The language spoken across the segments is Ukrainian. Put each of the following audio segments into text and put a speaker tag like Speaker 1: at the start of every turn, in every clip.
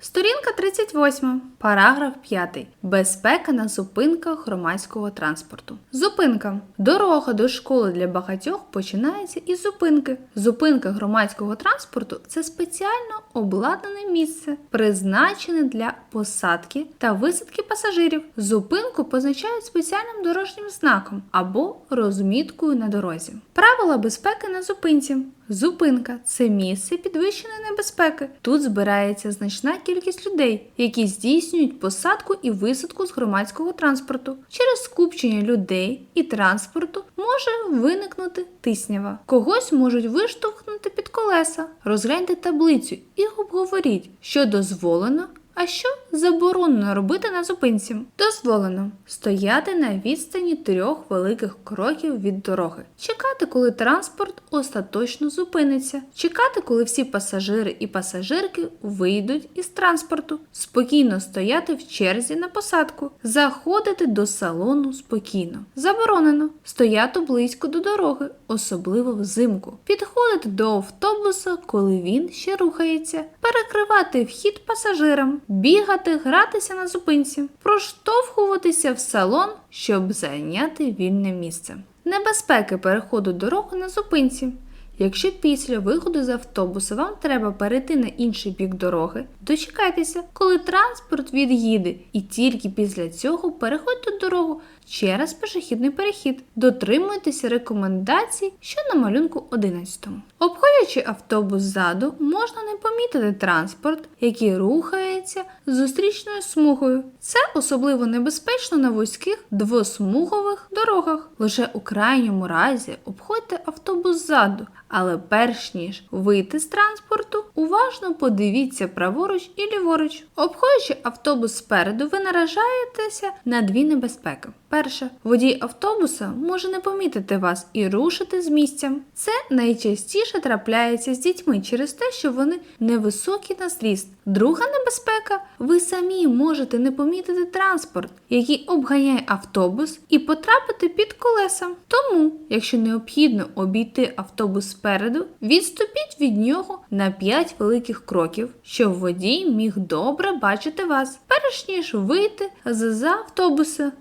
Speaker 1: Сторінка 38, параграф 5. Безпека на зупинках громадського транспорту. Зупинка. Дорога до школи для багатьох починається із зупинки. Зупинка громадського транспорту це спеціально обладнане місце, призначене для посадки та висадки пасажирів. Зупинку позначають спеціальним дорожнім знаком або розміткою на дорозі. Правила безпеки на зупинці. Зупинка це місце підвищеної небезпеки. Тут збирається значна кількість людей, які здійснюють посадку і висадку з громадського транспорту. Через скупчення людей і транспорту може виникнути тиснява. Когось можуть виштовхнути під колеса. Розгляньте таблицю і обговоріть, що дозволено. А що заборонено робити на зупинці? Дозволено стояти на відстані трьох великих кроків від дороги, чекати, коли транспорт остаточно зупиниться, чекати, коли всі пасажири і пасажирки вийдуть із транспорту, спокійно стояти в черзі на посадку, заходити до салону спокійно. Заборонено стояти близько до дороги, особливо взимку, підходити до автобуса, коли він ще рухається, перекривати вхід пасажирам, бігати, гратися на зупинці, проштовхуватися в салон, щоб зайняти вільне місце. Небезпеки переходу дороги на зупинці. Якщо після виходу з автобуса вам треба перейти на інший бік дороги, дочекайтеся, коли транспорт від'їде, і тільки після цього переходьте дорогу через пішохідний перехід. Дотримуйтеся рекомендацій, що на малюнку 11. Обходячи автобус ззаду, можна не помітити транспорт, який рухається зустрічною смугою. Це особливо небезпечно на вузьких двосмугових дорогах. Лише у крайньому разі обходьте автобус ззаду, але перш ніж вийти з транспорту, уважно подивіться праворуч і ліворуч. Обходячи автобус спереду, ви наражаєтеся на дві небезпеки. Перше, водій автобуса може не помітити вас і рушити з місця. Це найчастіше трапляється з дітьми через те, що вони невисокі на зріст. Друга небезпека ви самі можете не помітити транспорт, який обганяє автобус, і потрапити під колеса. Тому, якщо необхідно обійти автобус спереду, відступіть від нього на 5 великих кроків, щоб водій міг добре бачити вас. Перш ніж вийти з автобуса,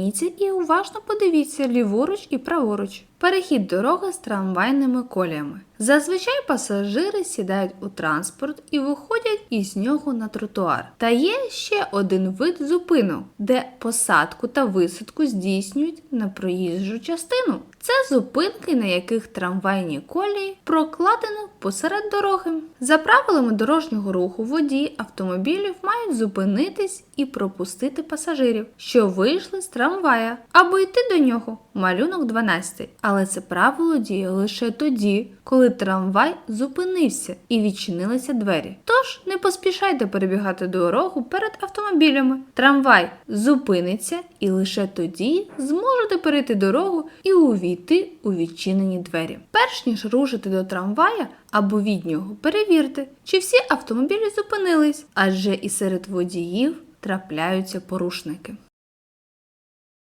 Speaker 1: зупиніться і уважно подивіться ліворуч і праворуч. Перехід дороги з трамвайними коліями. Зазвичай пасажири сідають у транспорт і виходять із нього на тротуар. Та є ще один вид зупинок, де посадку та висадку здійснюють на проїжджу частину. Це зупинки, на яких трамвайні колії прокладено посеред дороги. За правилами дорожнього руху водії автомобілів мають зупинитись і пропустити пасажирів, що вийшли з трамвая, або йти до нього. Малюнок 12. Але це правило діє лише тоді, коли трамвай зупинився і відчинилися двері. Тож не поспішайте перебігати дорогу перед автомобілями. Трамвай зупиниться і лише тоді зможете перейти дорогу і увійти у відчинені двері. Перш ніж рушити до трамвая або від нього, перевірте, чи всі автомобілі зупинились, адже і серед водіїв трапляються порушники.